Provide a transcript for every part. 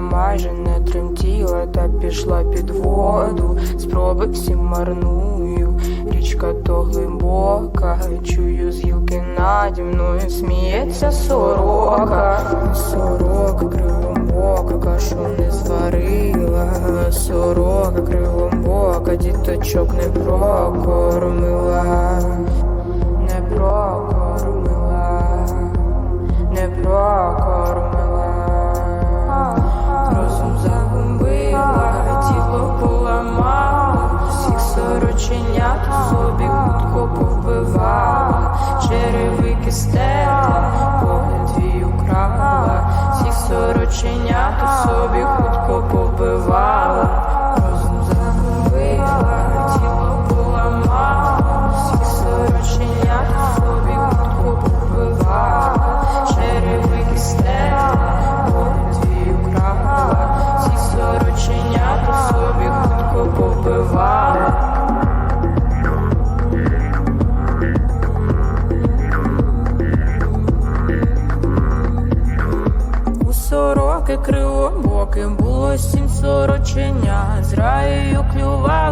майже не тремтіла, та пішла під воду. Спроби всі марную, річка то глибока, чую з гілки наді мною сміється сорока, сорока кривомока, кашу не зварила, сорока кривомока, діточок не прокормила, сороченят собі хутко повбивала, черевики стерла, погляд твій украла, всіх сороченят собі хутко побивала, сороки кривобоким було сім сороченя, з раєю клювали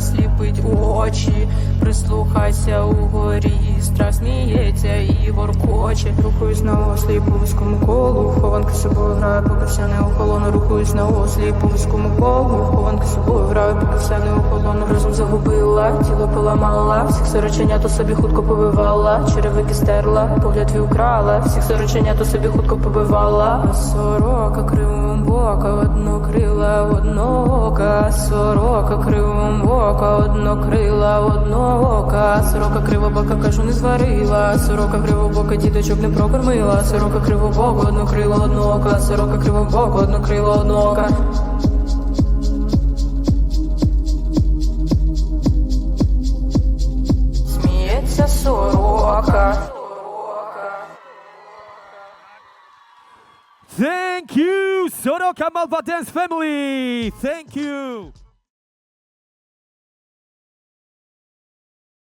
засліпить очі, прислухайся угорі, страх сміється і воркоче. Рухаюсь на ослі по вузькому колу, хованки собою граю, поки вся не охолоно, рухаюсь на ослі по вузькому колу, хованки собою граю, поки вся не охолоно, розум загубила, тіло поламала, всіх сороченят у собі хутко побивала, черевики стерла, погляд твій украла, всіх сороченят у собі хутко побивала, сорока кривом бока, однокрила, одноока, сорока кривом бока, однокрила, одноока, сорока кривобока, кажу, не зварила, сорока кривобока, діточок не прокормила, сорока кривобока, однокрила, одноока, сорока кривобока, однокрила, одноока. Сміється сорока. Thank you, Soroka Malva Dance family. Thank you.